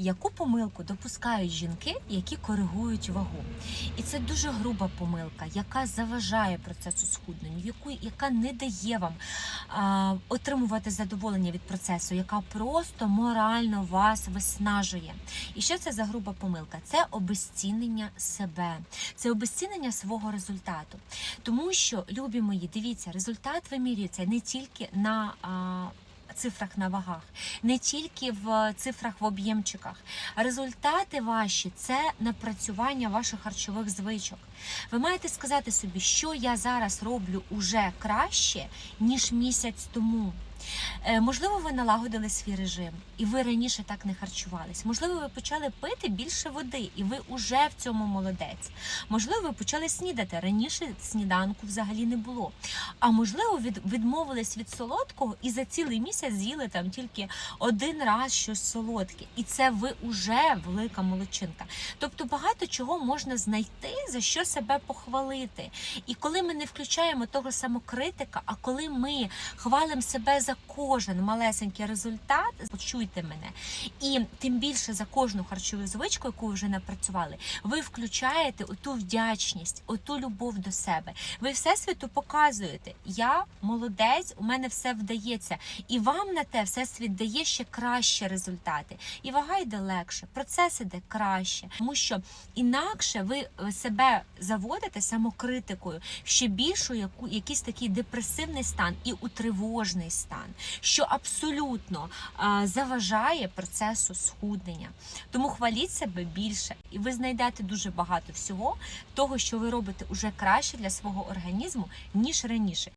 яку помилку допускають жінки, які коригують вагу. І це дуже груба помилка, яка заважає процесу схуднення, яку, яка не дає вам а, отримувати задоволення від процесу, яка просто морально вас виснажує. І що це за груба помилка? Це обезцінення себе, це обезцінення свого результату. Тому що, любі мої, дивіться, результат вимірюється не тільки на а, цифрах на вагах, не тільки в цифрах в об'ємчиках. Результати ваші це напрацювання ваших харчових звичок. Ви маєте сказати собі, що я зараз роблю уже краще, ніж місяць тому. Е, Можливо, ви налагодили свій режим, і ви раніше так не харчувались. Можливо, ви почали пити більше води, і ви уже в цьому молодець. Можливо, ви почали снідати. Раніше сніданку взагалі не було. А можливо, від, відмовились від солодкого і за цілий місяць з'їли там тільки один раз щось солодке. І це ви уже велика молодчинка. Тобто багато чого можна знайти, за що себе похвалити. І коли ми не включаємо того самокритика, а коли ми хвалимо себе за кожен малесенький результат, почуйте мене. І тим більше за кожну харчову звичку, яку ви вже напрацювали, ви включаєте оту вдячність, оту любов до себе. Ви всесвіту показуєте, я молодець, у мене все вдається. І вам на те всесвіт дає ще кращі результати. І вага йде легше, процес іде краще, тому що інакше ви е, себе заводите самокритикою, ще більшу яку якийсь такий депресивний стан і утривожний стан, що абсолютно заважає процесу схуднення. Тому хваліть себе більше, і ви знайдете дуже багато всього того, що ви робите уже краще для свого організму ніж раніше.